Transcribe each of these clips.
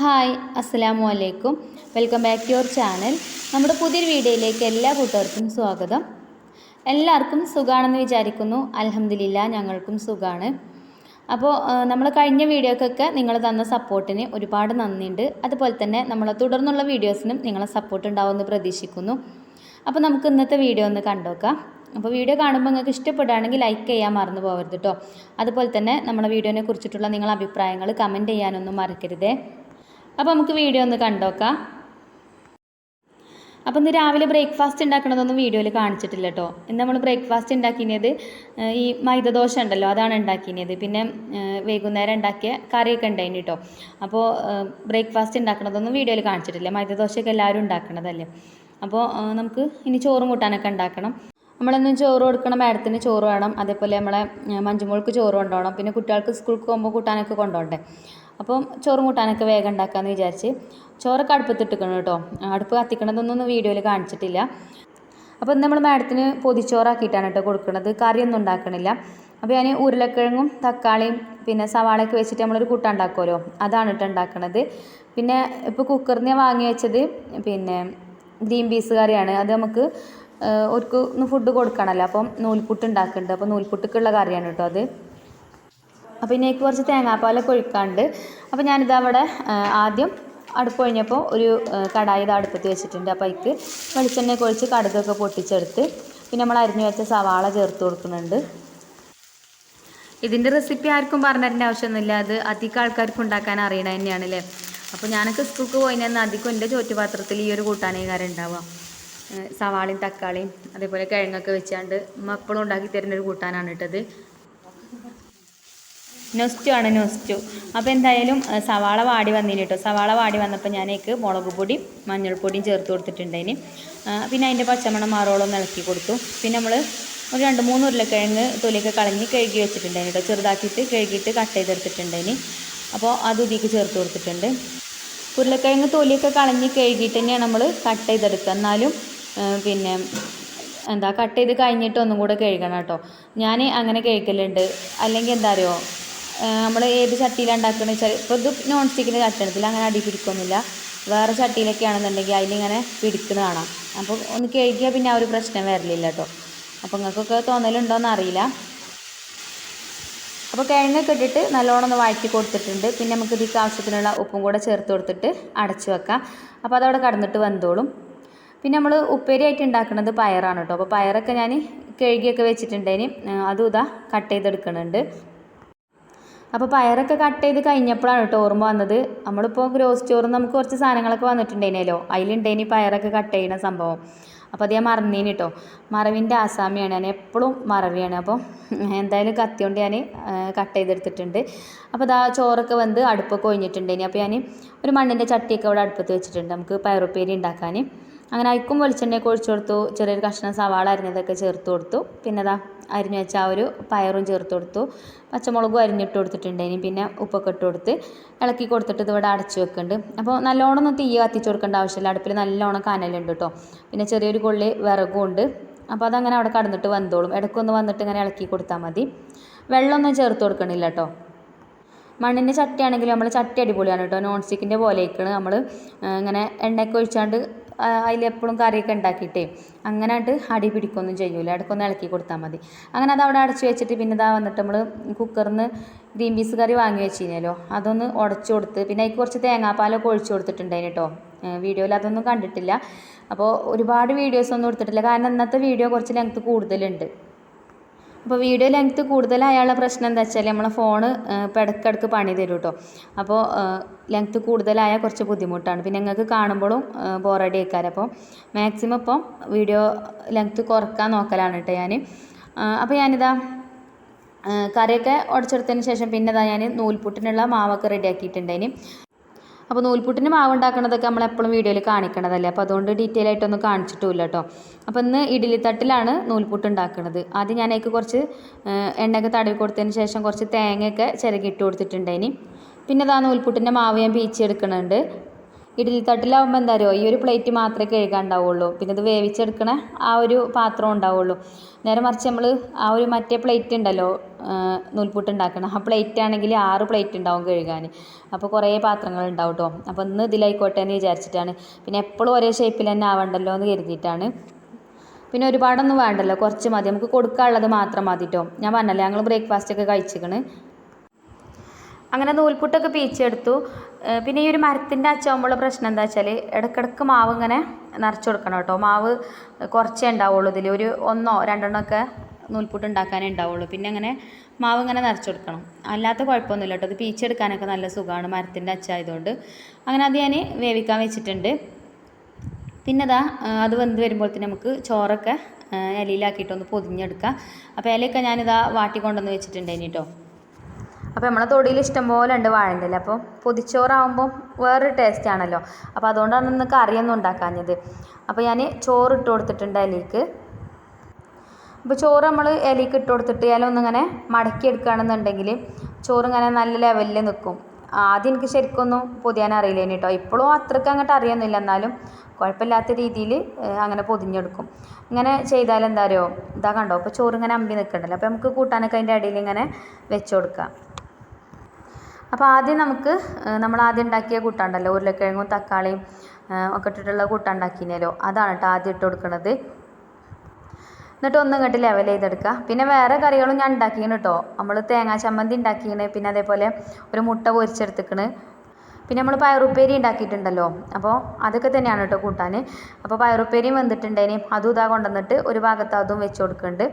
Hi അസ്സലാമു അലൈക്കും. Welcome back to your channel. നമ്മുടെ പുതിയൊരു വീഡിയോയിലേക്ക് എല്ലാ കൂട്ടുകാർക്കും സ്വാഗതം. എല്ലാവർക്കും സുഖമാണെന്ന് വിചാരിക്കുന്നു. അലഹമ്മദില്ല ഞങ്ങൾക്കും സുഖമാണ് അപ്പോൾ നമ്മൾ കഴിഞ്ഞ വീഡിയോക്കൊക്കെ നിങ്ങൾ തന്ന സപ്പോർട്ടിന് ഒരുപാട് നന്ദിയുണ്ട്. അതുപോലെ തന്നെ നമ്മളെ തുടർന്നുള്ള വീഡിയോസിനും നിങ്ങളെ സപ്പോർട്ട് ഉണ്ടാവുമെന്ന് പ്രതീക്ഷിക്കുന്നു. അപ്പോൾ നമുക്ക് ഇന്നത്തെ വീഡിയോ ഒന്ന് കണ്ടോക്കാം. അപ്പോൾ വീഡിയോ കാണുമ്പോൾ നിങ്ങൾക്ക് ഇഷ്ടപ്പെടുകയാണെങ്കിൽ ലൈക്ക് ചെയ്യാൻ മറന്നു പോകരുത് കേട്ടോ അതുപോലെ തന്നെ നമ്മുടെ വീഡിയോനെ കുറിച്ചിട്ടുള്ള നിങ്ങളുടെ അഭിപ്രായങ്ങൾ കമന്റ് ചെയ്യാനൊന്നും മറക്കരുതേ. അപ്പോൾ നമുക്ക് വീഡിയോ ഒന്ന് കണ്ടോക്കാം. അപ്പോൾ ഇന്ന് രാവിലെ ബ്രേക്ക്ഫാസ്റ്റ് ഉണ്ടാക്കണതൊന്നും വീഡിയോയിൽ കാണിച്ചിട്ടില്ല കേട്ടോ ഇന്ന് നമ്മൾ ബ്രേക്ക്ഫാസ്റ്റ് ഉണ്ടാക്കിയത് ഈ മൈദദോശ ഉണ്ടല്ലോ അതാണ് ഉണ്ടാക്കിയത് പിന്നെ വൈകുന്നേരം ഉണ്ടാക്കിയ കറിയൊക്കെ ഉണ്ടായിന് കേട്ടോ അപ്പോൾ ബ്രേക്ക്ഫാസ്റ്റ് ഉണ്ടാക്കണതൊന്നും വീഡിയോയിൽ കാണിച്ചിട്ടില്ല. മൈദദോശയൊക്കെ എല്ലാവരും ഉണ്ടാക്കണതല്ലേ. അപ്പോൾ നമുക്ക് ഇനി ചോറും കൂട്ടാനൊക്കെ ഉണ്ടാക്കണം. നമ്മളെന്നും ചോറ് കൊടുക്കണം മാഡത്തിന് ചോറ് വേണം. അതേപോലെ നമ്മളെ മഞ്ചുമോൾക്ക് ചോറ് കൊണ്ടുപോകണം പിന്നെ കുട്ടികൾക്ക് സ്കൂൾക്ക് പോകുമ്പോൾ കൂട്ടാനൊക്കെ കൊണ്ടുപോകണ്ടേ അപ്പം ചോറും കൂട്ടാനൊക്കെ വേഗം ഉണ്ടാക്കാമെന്ന് വിചാരിച്ച് ചോറൊക്കെ അടുപ്പത്തിട്ടിക്കണം കേട്ടോ. അടുപ്പ് കത്തിക്കണതൊന്നും വീഡിയോയിൽ കാണിച്ചിട്ടില്ല. അപ്പോൾ നമ്മൾ മാഡത്തിന് പൊതിച്ചോറാക്കിയിട്ടാണ് കേട്ടോ കൊടുക്കുന്നത് കറിയൊന്നും ഉണ്ടാക്കണില്ല. അപ്പോൾ ഞാൻ ഉരുളക്കിഴങ്ങും തക്കാളിയും പിന്നെ സവാളയൊക്കെ വെച്ചിട്ട് നമ്മളൊരു കൂട്ട ഉണ്ടാക്കുമല്ലോ. അതാണ് കേട്ടോ ഉണ്ടാക്കണത്. പിന്നെ ഇപ്പോൾ കുക്കറിന് വാങ്ങി വെച്ചത് പിന്നെ ഗ്രീൻ പീസ് കറിയാണ്. അത് നമുക്ക് ഒരു ഫുഡ് കൊടുക്കണമല്ലോ. അപ്പം നൂൽപുട്ട് ഉണ്ടാക്കുന്നുണ്ട്. അപ്പോൾ നൂൽപുട്ടൊക്കെ ഉള്ള കറിയാണ് കേട്ടോ അത്. അപ്പോൾ ഇതിലേക്ക് കുറച്ച് തേങ്ങാപ്പാലൊക്കെ ഒഴിക്കാണ്ട് അപ്പോൾ ഞാനിത് അവിടെ ആദ്യം അടുപ്പ് കഴിഞ്ഞപ്പോൾ ഒരു കടായി ഇത് അടുപ്പത്ത് വെച്ചിട്ടുണ്ട്. അപ്പോൾ അതിക്ക് വെളിച്ചെണ്ണയൊക്കെ ഒഴിച്ച് കടുകൊക്കെ പൊട്ടിച്ചെടുത്ത് പിന്നെ നമ്മൾ അരിഞ്ഞു വെച്ച സവാള ചേർത്ത് കൊടുക്കുന്നുണ്ട്. ഇതിന്റെ റെസിപ്പി ആർക്കും പറഞ്ഞു തരേണ്ട ആവശ്യമൊന്നുമില്ല. അത് അധികം ആൾക്കാർക്ക് ഉണ്ടാക്കാൻ അറിയണ തന്നെയാണ് അല്ലേ അപ്പോൾ ഞാനൊക്കെ സ്കൂൾക്ക് പോയിന്ന് അധികം എന്റെ ചോറ്റുപാത്രത്തിൽ ഈ ഒരു കൂട്ടാനേ കാര്യം ഉണ്ടാവുക സവാളയും തക്കാളിയും അതേപോലെ കിഴങ്ങൊക്കെ വെച്ചാണ്ട് മക്കളും ഉണ്ടാക്കി തരുന്ന ഒരു കൂട്ടാനാണ് ഇട്ടത് നൊസ്റ്റു ആണ് നൊസ്റ്റു. അപ്പോൾ എന്തായാലും സവാള വാടി വന്നില്ല കേട്ടോ സവാള വാടി വന്നപ്പോൾ ഞാനേക്ക് മുളക് പൊടിയും മഞ്ഞൾപ്പൊടിയും ചേർത്ത് കൊടുത്തിട്ടുണ്ടതിന് പിന്നെ അതിന്റെ പച്ചമണം മാറോളം ഇളക്കി കൊടുത്തു. പിന്നെ നമ്മൾ ഒരു രണ്ട് മൂന്ന് ഉരുളക്കിഴങ്ങ് തൊലിയൊക്കെ കളഞ്ഞ് കഴുകി വെച്ചിട്ടുണ്ടായിന് കേട്ടോ ചെറുതാക്കിയിട്ട് കഴുകിയിട്ട് കട്ട് ചെയ്തെടുത്തിട്ടുണ്ടായിന്. അപ്പോൾ അത് ഇതിലേക്ക് ചേർത്ത് കൊടുത്തിട്ടുണ്ട്. ഉരുളക്കിഴങ്ങ് തൊലിയൊക്കെ കളഞ്ഞ് കഴുകിയിട്ട് തന്നെയാണ് നമ്മൾ കട്ട് ചെയ്തെടുക്കുക. എന്നാലും പിന്നെ എന്താ കട്ട് ചെയ്ത് കഴിഞ്ഞിട്ട് ഒന്നും കൂടെ കഴുകണം കേട്ടോ ഞാൻ അങ്ങനെ കഴുകലുണ്ട്. അല്ലെങ്കിൽ എന്താ അറിയോ? നമ്മൾ ഏത് ചട്ടിയിലാണ് ഉണ്ടാക്കുന്നത് വെച്ചാൽ ഇപ്പോൾ ഇത് നോൺ സ്റ്റിക്കിന്റെ ചട്ടണത്തിൽ അങ്ങനെ അടി പിടിക്കൊന്നുമില്ല. വേറെ ചട്ടിയിലൊക്കെ ആണെന്നുണ്ടെങ്കിൽ അതിലിങ്ങനെ പിടിക്കുന്നത് കാണാം. അപ്പോൾ ഒന്ന് കഴുകിയാൽ പിന്നെ ആ ഒരു പ്രശ്നം വരലില്ല കേട്ടോ. അപ്പോൾ നിങ്ങൾക്കൊക്കെ തോന്നലുണ്ടോയെന്ന് അറിയില്ല. അപ്പോൾ കിഴങ്ങൊക്കെ ഇട്ടിട്ട് നല്ലോണം ഒന്ന് വഴറ്റി കൊടുത്തിട്ടുണ്ട്. പിന്നെ നമുക്ക് ഇതിക്ക് ആവശ്യത്തിനുള്ള ഉപ്പും കൂടെ ചേർത്ത് കൊടുത്തിട്ട് അടച്ചു വെക്കാം. അപ്പോൾ അതവിടെ കടന്നിട്ട് വന്നോളും പിന്നെ നമ്മൾ ഉപ്പേരിയായിട്ട് ഉണ്ടാക്കുന്നത് പയറാണ് കേട്ടോ. അപ്പോൾ പയറൊക്കെ ഞാൻ കഴുകിയൊക്കെ വെച്ചിട്ടുണ്ടേന്. അതും ഇതാ കട്ട് ചെയ്തെടുക്കുന്നുണ്ട് അപ്പോൾ പയറൊക്കെ കട്ട് ചെയ്ത് കഴിഞ്ഞപ്പോഴാണ് കേട്ടോ ഓർമ്മ വന്നത്. നമ്മളിപ്പോൾ ഗ്രോസ് സ്റ്റോറിൽ നമുക്ക് കുറച്ച് സാധനങ്ങളൊക്കെ വന്നിട്ടുണ്ടേനല്ലോ അതിലുണ്ടേനി പയറൊക്കെ കട്ട് ചെയ്യുന്ന സംഭവം. അപ്പോൾ അത് ഞാൻ മറന്നീന് കേട്ടോ മറവിന്റെ ആസാമിയാണ്. ഞാൻ എപ്പോഴും മറവിയാണ്. അപ്പോൾ എന്തായാലും കത്തി കൊണ്ട് ഞാൻ കട്ട് ചെയ്തെടുത്തിട്ടുണ്ട്. അപ്പോൾ ഇതാ ചോറൊക്കെ വന്ന് അടുപ്പൊക്കെ ഒഴിഞ്ഞിട്ടുണ്ടേനി അപ്പോൾ ഞാൻ ഒരു മണ്ണിന്റെ ചട്ടിയൊക്കെ അവിടെ അടുപ്പത്ത് വെച്ചിട്ടുണ്ട്. നമുക്ക് പയറുപ്പേരി ഉണ്ടാക്കാൻ അങ്ങനെ അയക്കും വെളിച്ചെണ്ണയൊക്കെ ഒഴിച്ചു കൊടുത്തു. ചെറിയൊരു കഷ്ണം സവാള അരിഞ്ഞതൊക്കെ ചേർത്ത് കൊടുത്തു. പിന്നെ അതാ അരിഞ്ഞു വെച്ച ആ ഒരു പയറും ചേർത്ത് കൊടുത്തു. പച്ചമുളകും അരിഞ്ഞിട്ട് കൊടുത്തിട്ടുണ്ടേനി പിന്നെ ഉപ്പൊക്കെ ഇട്ട് കൊടുത്ത് ഇളക്കി കൊടുത്തിട്ട് ഇതിവിടെ അടച്ചു വെക്കുന്നുണ്ട്. അപ്പോൾ നല്ലോണം ഒന്ന് തീ കത്തിച്ച് കൊടുക്കേണ്ട ആവശ്യമില്ല. അടുപ്പിൽ നല്ലോണം കനലുണ്ട് കേട്ടോ. പിന്നെ ചെറിയൊരു കൊള്ളി വിറകും ഉണ്ട്. അപ്പോൾ അതങ്ങനെ അവിടെ കടന്നിട്ട് വന്നോളും ഇടയ്ക്കൊന്ന് വന്നിട്ട് ഇങ്ങനെ ഇളക്കി കൊടുത്താൽ മതി. വെള്ളമൊന്നും ചേർത്ത് കൊടുക്കണില്ല കേട്ടോ. മണ്ണിന്റെ ചട്ടിയാണെങ്കിൽ നമ്മൾ ചട്ടി അടിപൊളിയാണ് കേട്ടോ. നോൺ സ്റ്റിക്കിന്റെ പോലെ ആയിക്കണ്. നമ്മൾ ഇങ്ങനെ എണ്ണയൊക്കെ ഒഴിച്ചാണ്ട് അതിലെപ്പോഴും കറിയൊക്കെ ഉണ്ടാക്കിയിട്ടേ അങ്ങനെ ആയിട്ട് അടി പിടിക്കൊന്നും ചെയ്യൂല. ഇടയ്ക്കൊന്ന് ഇളക്കി കൊടുത്താൽ മതി. അങ്ങനെ അത് അവിടെ അടച്ചു വെച്ചിട്ട് പിന്നെ ഇതാ വന്നിട്ട് നമ്മൾ കുക്കറിൽ നിന്ന് ഗ്രീൻ പീസ് കറി വാങ്ങി വെച്ചിരുന്നല്ലോ അതൊന്ന് ഉടച്ചു കൊടുത്ത് പിന്നെ അതിൽ കുറച്ച് തേങ്ങാപ്പാലൊക്കെ ഒഴിച്ചു കൊടുത്തിട്ടുണ്ടായിന് കേട്ടോ വീഡിയോയിൽ അതൊന്നും കണ്ടിട്ടില്ല. അപ്പോൾ ഒരുപാട് വീഡിയോസ് ഒന്നും എടുത്തിട്ടില്ല. കാരണം ഇന്നത്തെ വീഡിയോ കുറച്ച് ലെങ്ത്ത് കൂടുതലുണ്ട്. അപ്പോൾ വീഡിയോ ലെങ്ത്ത് കൂടുതലായുള്ള പ്രശ്നം എന്താ വെച്ചാൽ നമ്മളെ ഫോണ് ഇപ്പോൾ പണി തരും കേട്ടോ അപ്പോൾ ലെങ്ത്ത് കൂടുതലായാൽ കുറച്ച് ബുദ്ധിമുട്ടാണ്. പിന്നെ നിങ്ങൾക്ക് കാണുമ്പോഴും ബോറടി ആയിക്കാരം. അപ്പോൾ മാക്സിമം ഇപ്പം വീഡിയോ ലെങ്ത്ത് കുറയ്ക്കാൻ നോക്കലാണ് കേട്ടോ ഞാൻ അപ്പോൾ ഞാനിതാ കറിയൊക്കെ ഉടച്ചെടുത്തതിന് ശേഷം പിന്നെ ഇതാ ഞാൻ നൂൽപുട്ടിനുള്ള മാവൊക്കെ റെഡിയാക്കിയിട്ടുണ്ടേന് അപ്പോൾ നൂൽപുട്ടിന് മാവ് ഉണ്ടാക്കണതൊക്കെ നമ്മൾ എപ്പോഴും വീഡിയോയിൽ കാണിക്കണതല്ലേ? അപ്പോൾ അതുകൊണ്ട് ഡീറ്റെയിൽ ആയിട്ടൊന്നും കാണിച്ചിട്ടുമില്ല കേട്ടോ അപ്പോൾ ഇന്ന് ഇഡ്ഡലി തട്ടിലാണ് നൂൽപുട്ട് ഉണ്ടാക്കുന്നത് ആദ്യം ഞാൻ അതിലേക്ക് കുറച്ച് എണ്ണയൊക്കെ തടവി കൊടുത്തതിന് ശേഷം കുറച്ച് തേങ്ങയൊക്കെ ചിരകിട്ട് കൊടുത്തിട്ടുണ്ടേനി പിന്നെ ഇതാ നൂൽപുട്ടിന്റെ മാവ് ഞാൻ പീച്ചെടുക്കുന്നുണ്ട് ഇഡ്ഡലി തട്ടിലാവുമ്പോൾ എന്താ ഈ ഒരു പ്ലേറ്റ് മാത്രമേ കഴുകാണ്ടാവുള്ളൂ. പിന്നെ ഇത് വേവിച്ചെടുക്കണ ആ ഒരു പാത്രം ഉണ്ടാവുള്ളൂ. നേരെ മറിച്ച് നമ്മൾ ആ ഒരു മറ്റേ പ്ലേറ്റ് ഉണ്ടല്ലോ നൂൽപുട്ട് ഉണ്ടാക്കണം ആ പ്ലേറ്റ് ആണെങ്കിൽ ആറ് പ്ലേറ്റ് ഉണ്ടാവും കഴുകാൻ. അപ്പോൾ കുറേ പാത്രങ്ങൾ ഉണ്ടാവും കേട്ടോ അപ്പോൾ ഇന്ന് ഇതിലായിക്കോട്ടെ എന്ന് വിചാരിച്ചിട്ടാണ്. പിന്നെ എപ്പോഴും ഒരേ ഷേപ്പിൽ തന്നെ ആവണ്ടല്ലോ എന്ന് കരുതിയിട്ടാണ്. പിന്നെ ഒരുപാടൊന്നും വേണ്ടല്ലോ കുറച്ച് മതി. നമുക്ക് കൊടുക്കാനുള്ളത് മാത്രം മതി കേട്ടോ ഞാൻ പറഞ്ഞല്ലേ ഞങ്ങൾ ബ്രേക്ക്ഫാസ്റ്റ് ഒക്കെ കഴിച്ചിക്കണ്. അങ്ങനെ നൂൽപുട്ടൊക്കെ പീച്ചെടുത്തു. പിന്നെ ഈ ഒരു മരത്തിന്റെ അച്ചാകുമ്പോഴുള്ള പ്രശ്നം എന്താ വെച്ചാൽ ഇടക്കിടക്ക് മാവ് ഇങ്ങനെ നിറച്ച് കൊടുക്കണം കേട്ടോ. മാവ് കുറച്ചേ ഉണ്ടാവുള്ളൂ ഇതിൽ ഒരു ഒന്നോ രണ്ടെണ്ണോ ഒക്കെ നൂൽപുട്ട് ഉണ്ടാക്കാനേ ഉണ്ടാവുള്ളൂ. പിന്നെ അങ്ങനെ മാവ് ഇങ്ങനെ നിറച്ച് കൊടുക്കണം. അല്ലാത്ത കുഴപ്പമൊന്നുമില്ല കേട്ടോ. ഇത് പീച്ചെടുക്കാനൊക്കെ നല്ല സുഖമാണ് മരത്തിന്റെ അച്ചായതുകൊണ്ട്. അങ്ങനെ അത് ഞാൻ വേവിക്കാൻ വെച്ചിട്ടുണ്ട്. പിന്നെ അതാ അത് വെന്ത് വരുമ്പോഴത്തേന് നമുക്ക് ചോറൊക്കെ ഇലയിലാക്കിയിട്ടൊന്ന് പൊതിഞ്ഞെടുക്കാം. അപ്പോൾ ഇലയൊക്കെ ഞാനിതാ വാട്ടി കൊണ്ടുവന്ന് കേട്ടോ. അപ്പോൾ നമ്മളെ തൊടിയിൽ ഇഷ്ടംപോലെ ഉണ്ട് വാഴന്റെ അപ്പോൾ പൊതിച്ചോറാകുമ്പോൾ വേറൊരു ടേസ്റ്റ് ആണല്ലോ. അപ്പോൾ അതുകൊണ്ടാണ് ഇന്ന് കറിയൊന്നും ഉണ്ടാക്കാഞ്ഞത്. അപ്പോൾ ഞാൻ ചോറ് ഇട്ട് കൊടുത്തിട്ടുണ്ട് അതിലേക്ക് അപ്പോൾ ചോറ് നമ്മൾ ഇലയ്ക്ക് ഇട്ട് കൊടുത്തിട്ട് ഇല ഒന്നിങ്ങനെ മടക്കി എടുക്കുകയാണെന്നുണ്ടെങ്കിൽ ചോറ് ഇങ്ങനെ നല്ല ലെവലിൽ നിൽക്കും ആദ്യം എനിക്ക് ശരിക്കൊന്നും പൊതിയാൻ അറിയില്ലേനി കേട്ടോ ഇപ്പോഴും അത്രയ്ക്ക് അങ്ങോട്ട് അറിയൊന്നുമില്ല. എന്നാലും കുഴപ്പമില്ലാത്ത രീതിയിൽ അങ്ങനെ പൊതിഞ്ഞെടുക്കും. ഇങ്ങനെ ചെയ്താൽ എന്താ അറിയോ? ഇതാ കണ്ടോ? അപ്പോൾ ചോറ് ഇങ്ങനെ അമ്പി നിൽക്കണ്ടല്ലോ. അപ്പോൾ നമുക്ക് കൂട്ടാനൊക്കെ അതിന്റെ അടിയിൽ ഇങ്ങനെ വെച്ച് കൊടുക്കാം. അപ്പോൾ ആദ്യം നമുക്ക് നമ്മൾ ആദ്യം ഉണ്ടാക്കിയ കൂട്ടാണ്ടല്ലോ ഉരുളക്കിഴങ്ങും തക്കാളിയും ഒക്കെ ഇട്ടിട്ടുള്ള കൂട്ടാൻ ഉണ്ടാക്കിനല്ലോ അതാണ് കേട്ടോ ആദ്യം ഇട്ട് കൊടുക്കുന്നത് എന്നിട്ട് ഒന്നും ഇങ്ങോട്ട് ലെവൽ ചെയ്തെടുക്കുക പിന്നെ വേറെ കറികളും ഞാൻ ഉണ്ടാക്കിയാണ് കേട്ടോ നമ്മൾ തേങ്ങാ ചമ്മന്തി ഉണ്ടാക്കിയാണ് പിന്നെ അതേപോലെ ഒരു മുട്ട പൊരിച്ചെടുത്തിക്കണ്. പിന്നെ നമ്മൾ പയറുപ്പേരി ഉണ്ടാക്കിയിട്ടുണ്ടല്ലോ. അപ്പോൾ അതൊക്കെ തന്നെയാണ് കേട്ടോ കൂട്ടാൻ. അപ്പോൾ പയറുപ്പേരിയും വെന്തിട്ടുണ്ടേനി. അതും ഇതാ കൊണ്ടുവന്നിട്ട് ഒരു ഭാഗത്ത് അതും വെച്ച് കൊടുക്കുന്നുണ്ട്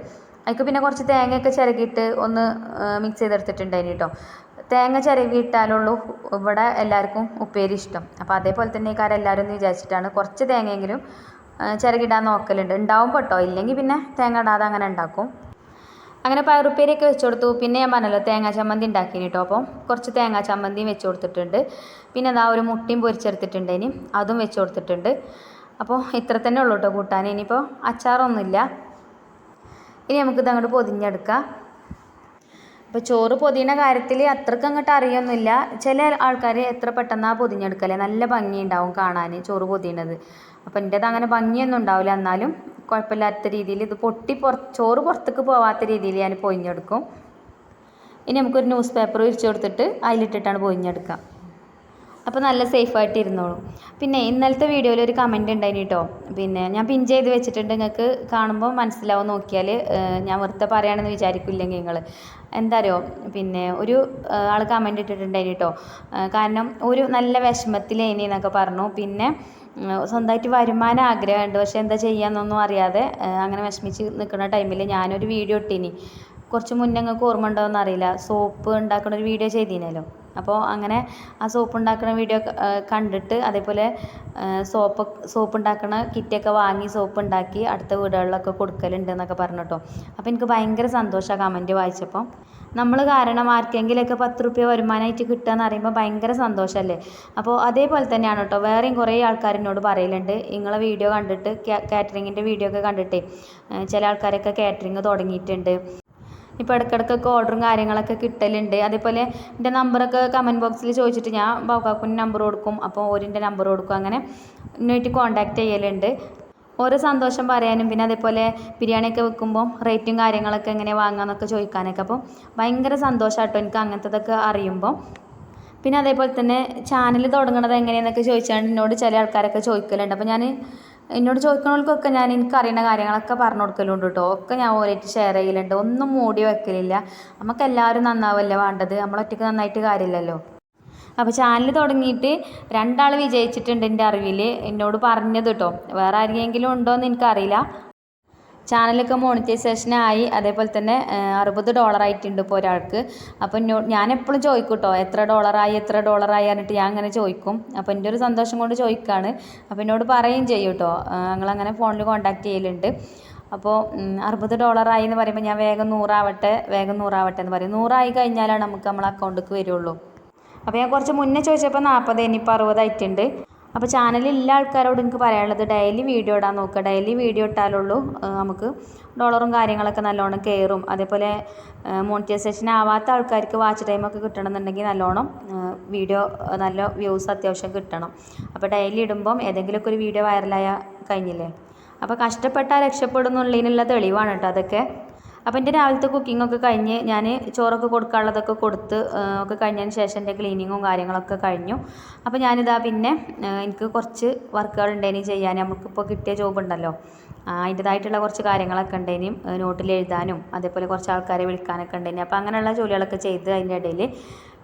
അതിക്ക് പിന്നെ കുറച്ച് തേങ്ങയൊക്കെ ചിരകിയിട്ട് ഒന്ന് മിക്സ് ചെയ്തെടുത്തിട്ടുണ്ടേനി കേട്ടോ തേങ്ങ ചിരകിയിട്ടാലുള്ളൂ ഇവിടെ എല്ലാവർക്കും ഉപ്പേരി ഇഷ്ടം. അപ്പോൾ അതേപോലെ തന്നെ ഈ കാര്യം എല്ലാവരും എന്ന് വിചാരിച്ചിട്ടാണ് കുറച്ച് തേങ്ങയെങ്കിലും ചിരകിടാൻ നോക്കലുണ്ട്. ഉണ്ടാവും കേട്ടോ ഇല്ലെങ്കിൽ പിന്നെ തേങ്ങ ഇടാതെ അങ്ങനെ ഉണ്ടാക്കും. അങ്ങനെ പയറുപ്പേരിയൊക്കെ വെച്ച് കൊടുത്തു. പിന്നെ ഞാൻ പറഞ്ഞല്ലോ തേങ്ങാ ചമ്മന്തി ഉണ്ടാക്കിന് കേട്ടോ അപ്പം കുറച്ച് തേങ്ങാ ചമ്മന്തിയും വെച്ച് കൊടുത്തിട്ടുണ്ട്. പിന്നെ എന്താ ഒരു മുട്ടയും പൊരിച്ചെടുത്തിട്ടുണ്ട് ഇനി അതും വെച്ച് കൊടുത്തിട്ടുണ്ട്. അപ്പോൾ ഇത്ര തന്നെ ഉള്ളൂ കേട്ടോ കൂട്ടാൻ. ഇനിയിപ്പോൾ അച്ചാറൊന്നുമില്ല. ഇനി നമുക്കിത് അങ്ങോട്ട് പൊതിഞ്ഞെടുക്കാം. അപ്പോൾ ചോറ് പൊതിയുന്ന കാര്യത്തിൽ അത്രയ്ക്ക് അങ്ങോട്ട് അറിയൊന്നുമില്ല. ചില ആൾക്കാർ എത്ര പെട്ടെന്നാ പൊതിഞ്ഞെടുക്കല്ലേ നല്ല ഭംഗിയുണ്ടാവും കാണാൻ ചോറ് പൊതിയണത് അപ്പോൾ എന്റേത് അങ്ങനെ ഭംഗിയൊന്നും ഉണ്ടാവില്ല. എന്നാലും കുഴപ്പമില്ലാത്ത രീതിയിൽ ഇത് പൊട്ടി പുറത്ത് ചോറ് പുറത്തേക്ക് പോവാത്ത രീതിയിൽ ഞാൻ പൊതിഞ്ഞെടുക്കും. ഇനി നമുക്കൊരു ന്യൂസ് പേപ്പർ വിരിച്ചു കൊടുത്തിട്ട് അതിലിട്ടിട്ടാണ് പൊതിഞ്ഞെടുക്കുക. അപ്പോൾ നല്ല സേഫായിട്ട് ഇരുന്നോളും. പിന്നെ ഇന്നലത്തെ വീഡിയോയിൽ ഒരു കമന്റ് ഉണ്ടായിന് കേട്ടോ പിന്നെ ഞാൻ പിൻ ചെയ്ത് വെച്ചിട്ടുണ്ട് നിങ്ങൾക്ക് കാണുമ്പോൾ മനസ്സിലാവും നോക്കിയാൽ ഞാൻ വെറുതെ പറയുകയാണെന്ന് വിചാരിക്കില്ലെങ്കിൽ നിങ്ങൾ എന്താ അറിയോ പിന്നെ ഒരു ആൾ കമന്റ് ഇട്ടിട്ടുണ്ടായിന് കേട്ടോ കാരണം ഒരു നല്ല വിഷമത്തിലേനി എന്നൊക്കെ പറഞ്ഞു. പിന്നെ സ്വന്തമായിട്ട് വരുമാനം ആഗ്രഹമുണ്ട് പക്ഷേ എന്താ ചെയ്യാന്നൊന്നും അറിയാതെ അങ്ങനെ വിഷമിച്ച് നിൽക്കുന്ന ടൈമിൽ ഞാനൊരു വീഡിയോ ഇട്ടിനി. കുറച്ച് മുന്നേ നിങ്ങൾക്ക് ഓർമ്മ അറിയില്ല സോപ്പ് ഉണ്ടാക്കുന്ന ഒരു വീഡിയോ ചെയ്തിനല്ലോ. അപ്പോൾ അങ്ങനെ ആ സോപ്പ് ഉണ്ടാക്കുന്ന വീഡിയോ കണ്ടിട്ട് അതേപോലെ സോപ്പ് സോപ്പ് ഉണ്ടാക്കുന്ന കിറ്റൊക്കെ വാങ്ങി സോപ്പ് ഉണ്ടാക്കി അടുത്ത വീടുകളിലൊക്കെ കൊടുക്കലുണ്ട് എന്നൊക്കെ പറഞ്ഞു കേട്ടോ അപ്പോൾ എനിക്ക് ഭയങ്കര സന്തോഷമാണ് കമന്റ് വായിച്ചപ്പോൾ. നമ്മൾ കാരണം ആർക്കെങ്കിലൊക്കെ പത്ത് റുപ്യ വരുമാനമായിട്ട് കിട്ടുക എന്ന് പറയുമ്പോൾ ഭയങ്കര സന്തോഷമല്ലേ? അപ്പോൾ അതേപോലെ തന്നെയാണ് കേട്ടോ. വേറെയും കുറേ ആൾക്കാർ എന്നോട് പറയലുണ്ട്. നിങ്ങളെ വീഡിയോ കണ്ടിട്ട് കാറ്ററിങ്ങിന്റെ വീഡിയോ ഒക്കെ കണ്ടിട്ടേ ചില ആൾക്കാരൊക്കെ കാറ്ററിങ് തുടങ്ങിയിട്ടുണ്ട്. ഇപ്പോൾ ഇടയ്ക്കിടയ്ക്കൊക്കെ ഓർഡറും കാര്യങ്ങളൊക്കെ കിട്ടലുണ്ട്. അതേപോലെ എന്റെ നമ്പറൊക്കെ കമന്റ് ബോക്സിൽ ചോദിച്ചിട്ട് ഞാൻ ബൗക്കാക്കുന് നമ്പർ കൊടുക്കും. അപ്പോൾ ഓരിന്റെ നമ്പർ കൊടുക്കും. അങ്ങനെ എന്നിട്ട് കോൺടാക്റ്റ് ചെയ്യലുണ്ട്. ഓരോ സന്തോഷം പറയാനും പിന്നെ അതേപോലെ ബിരിയാണിയൊക്കെ വെക്കുമ്പോൾ റേറ്റും കാര്യങ്ങളൊക്കെ എങ്ങനെ വാങ്ങാമെന്നൊക്കെ ചോദിക്കാനൊക്കെ. അപ്പോൾ ഭയങ്കര സന്തോഷമായിട്ടോ എനിക്ക് അങ്ങനത്തതൊക്കെ അറിയുമ്പോൾ പിന്നെ അതേപോലെ തന്നെ ചാനൽ തുടങ്ങണത് എങ്ങനെയെന്നൊക്കെ ചോദിച്ചാണ് എന്നോട് ചില ആൾക്കാരൊക്കെ ചോദിക്കലുണ്ട്. അപ്പോൾ ഞാൻ എന്നോട് ചോദിക്കണവർക്കൊക്കെ ഞാൻ എനിക്ക് അറിയുന്ന കാര്യങ്ങളൊക്കെ പറഞ്ഞു കൊടുക്കലുണ്ട് കേട്ടോ. ഒക്കെ ഞാൻ ഓരോട്ട് ഷെയർ ചെയ്യലുണ്ട്. ഒന്നും മൂടി വെക്കലില്ല. നമുക്ക് എല്ലാവരും നന്നാവല്ലേ വേണ്ടത്? നമ്മളൊറ്റയ്ക്ക് നന്നായിട്ട് കാര്യമില്ലല്ലോ. അപ്പോൾ ചാനൽ തുടങ്ങിയിട്ട് രണ്ടാൾ വിജയിച്ചിട്ടുണ്ട് എന്റെ അറിവിൽ എന്നോട് പറഞ്ഞത് കേട്ടോ. വേറെ ആരെങ്കിലും ഉണ്ടോ എന്ന് എനിക്കറിയില്ല. ചാനലൊക്കെ മോണിറ്റൈസേഷനായി അതേപോലെ തന്നെ അറുപത് ഡോളർ ആയിട്ടുണ്ട് ഇപ്പോൾ ഒരാൾക്ക്. അപ്പോൾ ഞാൻ എപ്പോഴും ചോദിക്കും കേട്ടോ എത്ര ഡോളറായി എത്ര ഡോളറായി പറഞ്ഞിട്ട് ഞാൻ അങ്ങനെ ചോദിക്കും അപ്പോൾ എന്റെ ഒരു സന്തോഷം കൊണ്ട് ചോദിക്കുകയാണ് അപ്പോൾ എന്നോട് പറയുകയും ചെയ്യും കേട്ടോ ഞങ്ങളങ്ങനെ ഫോണിൽ കോൺടാക്ട് ചെയ്യലുണ്ട്. അപ്പോൾ അറുപത് ഡോളറായി എന്ന് പറയുമ്പോൾ ഞാൻ വേഗം നൂറാവട്ടെ വേഗം നൂറാവട്ടെ എന്ന് പറയും. നൂറായി കഴിഞ്ഞാലാണ് നമുക്ക് നമ്മളെ അക്കൗണ്ടിലേക്ക് വരുള്ളൂ. അപ്പോൾ ഞാൻ കുറച്ച് മുന്നേ ചോദിച്ചപ്പോൾ നാൽപ്പത് ഇനിയിപ്പോൾ അറുപതായിട്ടുണ്ട് അപ്പോൾ ചാനലിലുള്ള ആൾക്കാരോട് എനിക്ക് പറയാനുള്ളത് ഡെയിലി വീഡിയോ ഇടാൻ നോക്കുക. ഡെയിലി വീഡിയോ ഇട്ടാലുള്ളൂ നമുക്ക് ഡോളറും കാര്യങ്ങളൊക്കെ നല്ലോണം കയറും. അതേപോലെ മോണിറ്റൈസേഷൻ ആവാത്ത ആൾക്കാർക്ക് വാച്ച് ടൈമൊക്കെ കിട്ടണമെന്നുണ്ടെങ്കിൽ നല്ലോണം വീഡിയോ നല്ല വ്യൂസ് അത്യാവശ്യം കിട്ടണം. അപ്പോൾ ഡെയിലി ഇടുമ്പം ഏതെങ്കിലുമൊക്കെ ഒരു വീഡിയോ വൈറലായ കഴിഞ്ഞില്ലേ? അപ്പോൾ കഷ്ടപ്പെട്ടാൽ രക്ഷപ്പെടുന്നുള്ളതിനുള്ള തെളിവാണ് കേട്ടോ അതൊക്കെ. അപ്പോൾ എന്റെ രാവിലത്തെ കുക്കിംഗ് ഒക്കെ കഴിഞ്ഞ് ഞാൻ ചോറൊക്കെ കൊടുക്കാനുള്ളതൊക്കെ കൊടുത്ത് ഒക്കെ കഴിഞ്ഞതിന് ശേഷം എന്റെ ക്ലീനിങ്ങും കാര്യങ്ങളൊക്കെ കഴിഞ്ഞു. അപ്പോൾ ഞാനിതാ പിന്നെ എനിക്ക് കുറച്ച് വർക്കുകൾ ഉണ്ടേനി ചെയ്യാൻ നമുക്കിപ്പോൾ കിട്ടിയ ജോബ് ഉണ്ടല്ലോ. അതിന്റേതായിട്ടുള്ള കുറച്ച് കാര്യങ്ങളൊക്കെ ഉണ്ടേനും നോട്ടിൽ എഴുതാനും അതേപോലെ കുറച്ച് ആൾക്കാരെ വിളിക്കാനൊക്കെ ഉണ്ടേനും. അപ്പോൾ അങ്ങനെയുള്ള ജോലികളൊക്കെ ചെയ്ത് അതിന്റെ ഇടയിൽ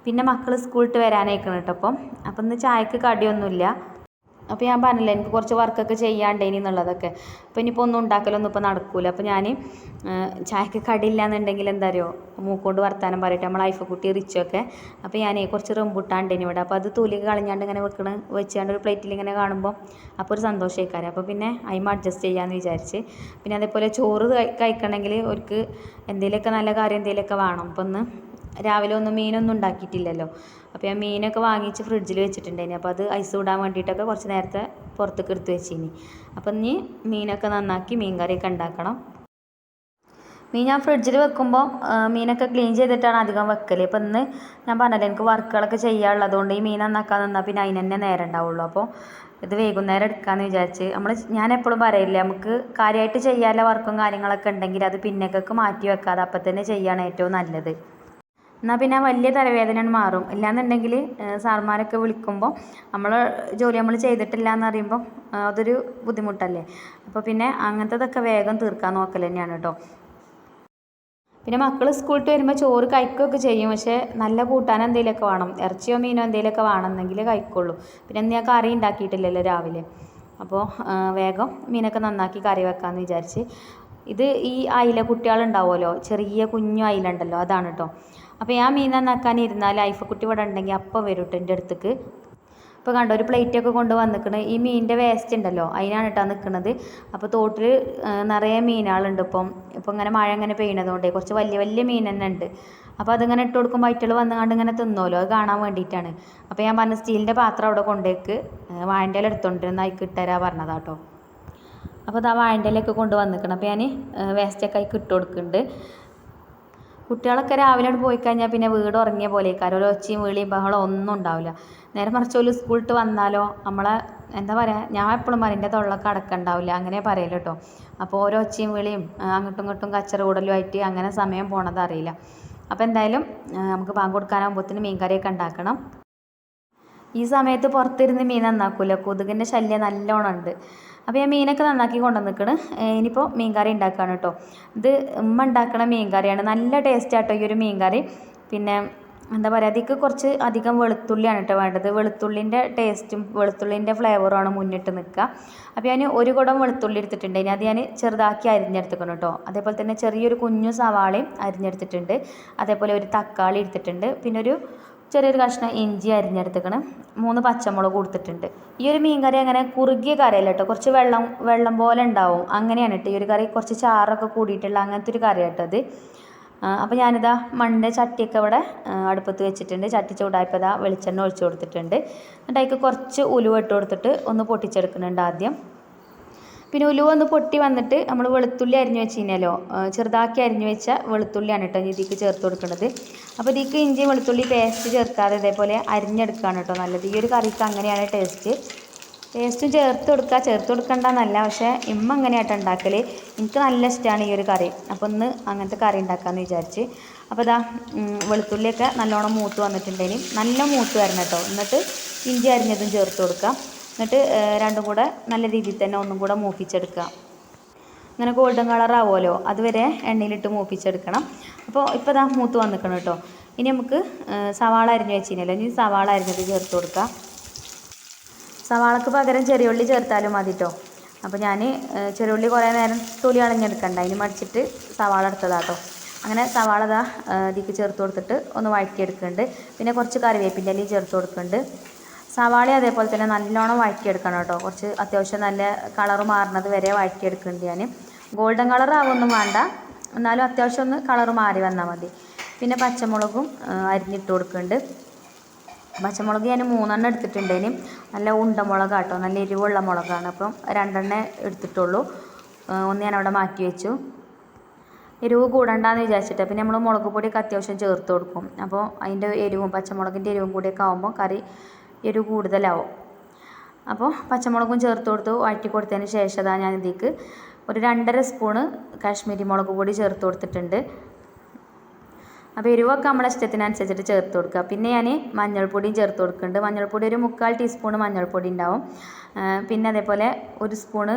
പിന്നെ മക്കൾ സ്കൂളിട്ട് വരാനായിക്കണം കേട്ടോ അപ്പം അപ്പം ഇന്ന് ചായക്ക് കടിയൊന്നുമില്ല അപ്പോൾ ഞാൻ പറഞ്ഞില്ലേ എനിക്ക് കുറച്ച് വർക്കൊക്കെ ചെയ്യാണ്ടേനി എന്നുള്ളതൊക്കെ. അപ്പോൾ ഇനിയിപ്പോൾ ഒന്നും ഉണ്ടാക്കലൊന്നും ഇപ്പോൾ നടക്കില്ല അപ്പോൾ ഞാൻ ചായക്ക് കടിയില്ല എന്നുണ്ടെങ്കിൽ എന്താ മൂക്കൊണ്ട് വർത്താനം പറയട്ടെ. നമ്മൾ ഐഫക്കുട്ടി റിച്ചൊക്കെ അപ്പോൾ ഞാൻ കുറച്ച് റംബുട്ടാണ്ടേനി ഇവിടെ. അപ്പോൾ അത് തൊലിക്ക് കളഞ്ഞാണ്ട് ഇങ്ങനെ വെക്കണ വെച്ചാണ്ട് ഒരു പ്ലേറ്റിൽ ഇങ്ങനെ കാണുമ്പോൾ അപ്പോൾ ഒരു സന്തോഷമായിക്കാരം അപ്പോൾ പിന്നെ അതിമ അഡ്ജസ്റ്റ് ചെയ്യാമെന്ന് വിചാരിച്ച്. പിന്നെ അതേപോലെ ചോറ് കഴി- കഴിക്കണമെങ്കിൽ അവർക്ക് എന്തെങ്കിലുമൊക്കെ നല്ല കാര്യം എന്തെങ്കിലുമൊക്കെ വേണം. അപ്പോൾ ഒന്ന് രാവിലെ ഒന്നും മീനൊന്നും ഉണ്ടാക്കിയിട്ടില്ലല്ലോ. അപ്പോൾ ഞാൻ മീനൊക്കെ വാങ്ങിച്ച് ഫ്രിഡ്ജിൽ വെച്ചിട്ടുണ്ടായിനി. അപ്പോൾ അത് ഐസ് ഇടാൻ വേണ്ടിയിട്ടൊക്കെ കുറച്ച് നേരത്തെ പുറത്തേക്ക് എടുത്ത് വെച്ചിനി. അപ്പം നീ മീനൊക്കെ നന്നാക്കി മീൻ കറിയൊക്കെ ഉണ്ടാക്കണം. മീൻ ഞാൻ ഫ്രിഡ്ജിൽ വെക്കുമ്പോൾ മീനൊക്കെ ക്ലീൻ ചെയ്തിട്ടാണ് അധികം വെക്കൽ ഇപ്പം ഇന്ന് ഞാൻ പറഞ്ഞല്ലോ എനിക്ക് വർക്കുകളൊക്കെ ചെയ്യാനുള്ളതുകൊണ്ട് ഈ മീൻ നന്നാക്കാൻ നിന്നാൽ പിന്നെ അതിന് തന്നെ നേരം ഉണ്ടാവുള്ളൂ. അപ്പോൾ ഇത് വൈകുന്നേരം എടുക്കാമെന്ന് വിചാരിച്ച് നമ്മൾ ഞാൻ എപ്പോഴും പറയില്ല നമുക്ക് കാര്യമായിട്ട് ചെയ്യാനുള്ള വർക്കും കാര്യങ്ങളൊക്കെ ഉണ്ടെങ്കിൽ അത് പിന്നേക്കൊക്കെ മാറ്റി വെക്കാതെ അപ്പം തന്നെ ചെയ്യാണ് ഏറ്റവും നല്ലത്. എന്നാൽ പിന്നെ വലിയ തലവേദന മാറും. ഇല്ലാന്നുണ്ടെങ്കിൽ സാർമാരൊക്കെ വിളിക്കുമ്പോൾ നമ്മൾ ജോലി നമ്മൾ ചെയ്തിട്ടില്ല എന്ന് പറയുമ്പോൾ അതൊരു ബുദ്ധിമുട്ടല്ലേ? അപ്പോൾ പിന്നെ അങ്ങനത്തതൊക്കെ വേഗം തീർക്കാൻ നോക്കൽ തന്നെയാണ് കേട്ടോ പിന്നെ മക്കൾ സ്കൂളിട്ട് വരുമ്പോൾ ചോറ് കഴിക്കുകയൊക്കെ ചെയ്യും. പക്ഷേ നല്ല കൂട്ടാൻ എന്തെങ്കിലുമൊക്കെ വേണം. ഇറച്ചിയോ മീനോ എന്തെങ്കിലുമൊക്കെ വേണമെന്നെങ്കിൽ കഴിക്കുള്ളൂ. പിന്നെ ഇന്ന് ഞാൻ കറി ഉണ്ടാക്കിയിട്ടില്ലല്ലോ രാവിലെ. അപ്പോൾ വേഗം മീനൊക്കെ നന്നാക്കി കറി വെക്കാമെന്ന് വിചാരിച്ച്. ഇത് ഈ അയില കുട്ടികളുണ്ടാവുമല്ലോ? ചെറിയ കുഞ്ഞു അയില ഉണ്ടല്ലോ അതാണ് കേട്ടോ അപ്പോൾ ഞാൻ മീൻ നന്നാക്കാൻ ഇരുന്നാൽ ഐഫ് കുട്ടി ഇവിടെ ഉണ്ടെങ്കിൽ അപ്പോൾ വരും കേട്ടോ എന്റെ അടുത്തേക്ക്. ഇപ്പോൾ കണ്ടോ ഒരു പ്ലേറ്റൊക്കെ കൊണ്ട് വന്നിക്കണ്. ഈ മീനിന്റെ വേസ്റ്റ് ഉണ്ടല്ലോ അതിനാണ് കേട്ടോ നിൽക്കുന്നത് അപ്പോൾ തോട്ടിൽ നിറയെ മീനുകളുണ്ട് ഇപ്പം. ഇപ്പം ഇങ്ങനെ മഴ ഇങ്ങനെ പെയ്യണതുകൊണ്ട് കുറച്ച് വലിയ വലിയ മീൻ തന്നെ ഉണ്ട് അപ്പോൾ അതിങ്ങനെ ഇട്ട് കൊടുക്കുമ്പോൾ അയിറ്റുകൾ വന്നുകൊണ്ട് ഇങ്ങനെ തിന്നോലോ അത് കാണാൻ വേണ്ടിയിട്ടാണ് അപ്പോൾ ഞാൻ പറഞ്ഞ സ്റ്റീലിന്റെ പാത്രം അവിടെ കൊണ്ടേക്ക് വാഴന്റെ ഇല എടുത്തോണ്ടിരുന്ന അതിക്ക് ഇട്ടുതരാ പറഞ്ഞതാട്ടോ അപ്പോൾ അത് ആ വാഴന്റെ ഇലയൊക്കെ കൊണ്ട് വന്നിക്കണം. അപ്പോൾ ഞാൻ വേസ്റ്റൊക്കെ അതിക്ക് ഇട്ട് കൊടുക്കുന്നുണ്ട് കുട്ടികളൊക്കെ രാവിലെ പോയി കഴിഞ്ഞാൽ പിന്നെ വീട് ഉറങ്ങിയ പോലെ പോലെയൊക്കെ ഒരു ഒച്ചയും വിളിയും ബഹളം ഒന്നും ഉണ്ടാവില്ല. നേരെ മറിച്ച് ഒരു സ്കൂളിട്ട് വന്നാലോ നമ്മളെ എന്താ പറയുക ഞാൻ എപ്പോഴും പറയും എന്റെ തൊള്ളൊക്കെ അടക്കണ്ടാവില്ല. അങ്ങനെ പറയല്ലോ കേട്ടോ അപ്പോൾ ഓരോ ഒച്ചയും വിളിയും അങ്ങോട്ടും ഇങ്ങോട്ടും കച്ചറ കൂടലുമായിട്ട് അങ്ങനെ സമയം പോണത് അറിയില്ല. അപ്പോൾ എന്തായാലും നമുക്ക് പാങ്ക് കൊടുക്കാനാകുമ്പോഴത്തേന് മീൻ കറിയൊക്കെ ഉണ്ടാക്കണം. ഈ സമയത്ത് പുറത്തിരുന്ന് മീൻ നന്നാക്കൂല. കൊതുകിന്റെ ശല്യം നല്ലോണം ഉണ്ട്. അപ്പോൾ ഞാൻ മീനൊക്കെ നന്നാക്കി കൊണ്ടുവന്നിക്കണ്. ഇനിയിപ്പോൾ മീൻ കറി ഉണ്ടാക്കുകയാണ് കേട്ടോ ഇത് ഉമ്മ മീൻ കറിയാണ് നല്ല ടേസ്റ്റ് ആട്ടോ ഈ ഒരു മീൻ കറി പിന്നെ എന്താ പറയുക അതിക്ക് കുറച്ച് അധികം വെളുത്തുള്ളിയാണ് കേട്ടോ വേണ്ടത്. വെളുത്തുള്ളിന്റെ ടേസ്റ്റും വെളുത്തുള്ളിന്റെ ഫ്ലേവറുമാണ് മുന്നിട്ട് നിൽക്കുക. അപ്പോൾ ഞാൻ ഒരു കുടം വെളുത്തുള്ളി എടുത്തിട്ടുണ്ട്. ഇനി അത് ഞാൻ ചെറുതാക്കി അരിഞ്ഞെടുത്തിക്കണം കേട്ടോ അതേപോലെ തന്നെ ചെറിയൊരു കുഞ്ഞു സവാളയും അരിഞ്ഞെടുത്തിട്ടുണ്ട്. അതേപോലെ ഒരു തക്കാളി എടുത്തിട്ടുണ്ട്. പിന്നെ ഒരു ചെറിയൊരു കഷ്ണം ഇഞ്ചി അരിഞ്ഞെടുത്തേക്കണം. മൂന്ന് പച്ചമുളക് കൊടുത്തിട്ടുണ്ട്. ഈ ഒരു മീൻ കറി അങ്ങനെ കുറുകിയ കറിയല്ല കേട്ടോ. കുറച്ച് വെള്ളം വെള്ളം പോലെ ഉണ്ടാവും. അങ്ങനെയാണ് കേട്ടോ. ഈ ഒരു കറി കുറച്ച് ചാറൊക്കെ കൂടിയിട്ടുള്ള അങ്ങനത്തെ ഒരു കറി കേട്ടോ അത്. അപ്പോൾ ഞാനിതാ മണ്ണിന്റെ ചട്ടിയൊക്കെ ഇവിടെ അടുപ്പത്ത് വെച്ചിട്ടുണ്ട്. ചട്ടി ചൂടായപ്പോൾ ഇതാ വെളിച്ചെണ്ണ ഒഴിച്ച് കൊടുത്തിട്ടുണ്ട്. എന്നിട്ട് അതിലേക്ക് കുറച്ച് ഉലുവ ഇട്ട് കൊടുത്തിട്ട് ഒന്ന് പൊട്ടിച്ചെടുക്കുന്നുണ്ട് ആദ്യം. പിന്നെ ഉലുവ ഒന്ന് പൊട്ടി വന്നിട്ട് നമ്മൾ വെളുത്തുള്ളി അരിഞ്ഞു വെച്ച് കഴിഞ്ഞാലോ ചെറുതാക്കി അരിഞ്ഞു വെച്ച വെളുത്തുള്ളിയാണ് കേട്ടോ ഇതിലേക്ക് ചേർത്ത് കൊടുക്കുന്നത് അപ്പോൾ ഇതിലേക്ക് ഇഞ്ചി വെളുത്തുള്ളി പേസ്റ്റ് ചേർക്കാതെ ഇതേപോലെ അരിഞ്ഞെടുക്കുകയാണ് കേട്ടോ നല്ലത്. ഈ ഒരു കറിക്ക് അങ്ങനെയാണ് ടേസ്റ്റ് ടേസ്റ്റും ചേർത്ത് കൊടുക്കുക ചേർത്ത് കൊടുക്കണ്ടെന്നല്ല പക്ഷേ ഇമ്മ അങ്ങനെയായിട്ട് ഉണ്ടാക്കൽ എനിക്ക് നല്ല ഇഷ്ടമാണ് ഈ ഒരു കറി. അപ്പോൾ ഒന്ന് അങ്ങനത്തെ കറി ഉണ്ടാക്കാമെന്ന് വിചാരിച്ച്. അപ്പോൾ ഇതാ വെളുത്തുള്ളിയൊക്കെ നല്ലോണം മൂത്ത് വന്നിട്ടുണ്ടെങ്കിൽ നല്ല മൂത്ത് വരണം കേട്ടോ. എന്നിട്ട് ഇഞ്ചി അരിഞ്ഞതും ചേർത്ത് കൊടുക്കുക എന്നിട്ട് രണ്ടും കൂടെ നല്ല രീതിയിൽ തന്നെ ഒന്നും കൂടെ മൂപ്പിച്ചെടുക്കുക. അങ്ങനെ ഗോൾഡൻ കളർ ആവുമല്ലോ അതുവരെ എണ്ണയിലിട്ട് മൂപ്പിച്ചെടുക്കണം. അപ്പോൾ ഇപ്പോൾ ഇതാ മൂത്ത് വന്നിക്കണം കേട്ടോ. ഇനി നമുക്ക് സവാള അരിഞ്ഞ് വെച്ചിരുന്നല്ലോ? ഇനി സവാള അരിഞ്ഞത് ചേർത്ത് കൊടുക്കുക സവാളക്ക് പകരം ചെറിയുള്ളി ചേർത്താലും മതി കേട്ടോ. അപ്പോൾ ഞാൻ ചെറിയുള്ളി കുറേ നേരം തൊലി കളഞ്ഞെടുക്കണ്ട. അതിന് മടിച്ചിട്ട് സവാള എടുത്തതാട്ടോ അങ്ങനെ സവാള ഇതാ ഇതിക്ക് ചേർത്ത് കൊടുത്തിട്ട് ഒന്ന് വഴറ്റിയെടുക്കുന്നുണ്ട്. പിന്നെ കുറച്ച് കറിവേപ്പിന്റെ ഇലയും ചേർത്ത് കൊടുക്കുന്നുണ്ട്. സവാള അതേപോലെ തന്നെ നല്ലോണം വഴറ്റിയെടുക്കണം കേട്ടോ. കുറച്ച് അത്യാവശ്യം നല്ല കളർ മാറുന്നത് വരെ വഴറ്റിയെടുക്കുന്നുണ്ട് ഞാൻ ഗോൾഡൻ കളർ ആവൊന്നും വേണ്ട. എന്നാലും അത്യാവശ്യം ഒന്ന് കളർ മാറി വന്നാൽ മതി. പിന്നെ പച്ചമുളകും അരിഞ്ഞിട്ട് കൊടുക്കുന്നുണ്ട്. പച്ചമുളക് ഞാൻ മൂന്നെണ്ണം എടുത്തിട്ടുണ്ടേന് നല്ല ഉണ്ടമുളകാട്ടോ നല്ല എരിവുള്ള മുളകാണ്. അപ്പം രണ്ടെണ്ണം എടുത്തിട്ടുള്ളൂ. ഒന്ന് ഞാൻ അവിടെ മാറ്റി വെച്ചു. എരിവ് കൂടണ്ടെന്ന് വിചാരിച്ചിട്ട്. പിന്നെ നമ്മൾ മുളക് പൊടിയൊക്കെ അത്യാവശ്യം ചേർത്ത് കൊടുക്കും. അപ്പോൾ അതിന്റെ എരിവും പച്ചമുളകിന്റെ എരിവും കൂടിയൊക്കെ ആകുമ്പോൾ കറി എരിവ് കൂടുതലാവും. അപ്പോൾ പച്ചമുളകും ചേർത്ത് കൊടുത്തു. വഴറ്റി കൊടുത്തതിന് ശേഷം അതാ ഞാൻ ഇതിലേക്ക് ഒരു രണ്ടര സ്പൂണ് കാശ്മീരി മുളക് പൊടി ചേർത്ത് കൊടുത്തിട്ടുണ്ട്. അപ്പോൾ എരിവൊക്കെ നമ്മുടെ ഇഷ്ടത്തിനനുസരിച്ചിട്ട് ചേർത്ത് കൊടുക്കുക. പിന്നെ ഞാൻ മഞ്ഞൾപ്പൊടിയും ചേർത്ത് കൊടുക്കുന്നുണ്ട്. മഞ്ഞൾപ്പൊടി ഒരു മുക്കാൽ ടീസ്പൂൺ മഞ്ഞൾപ്പൊടി ഉണ്ടാവും. പിന്നെ അതേപോലെ ഒരു സ്പൂണ്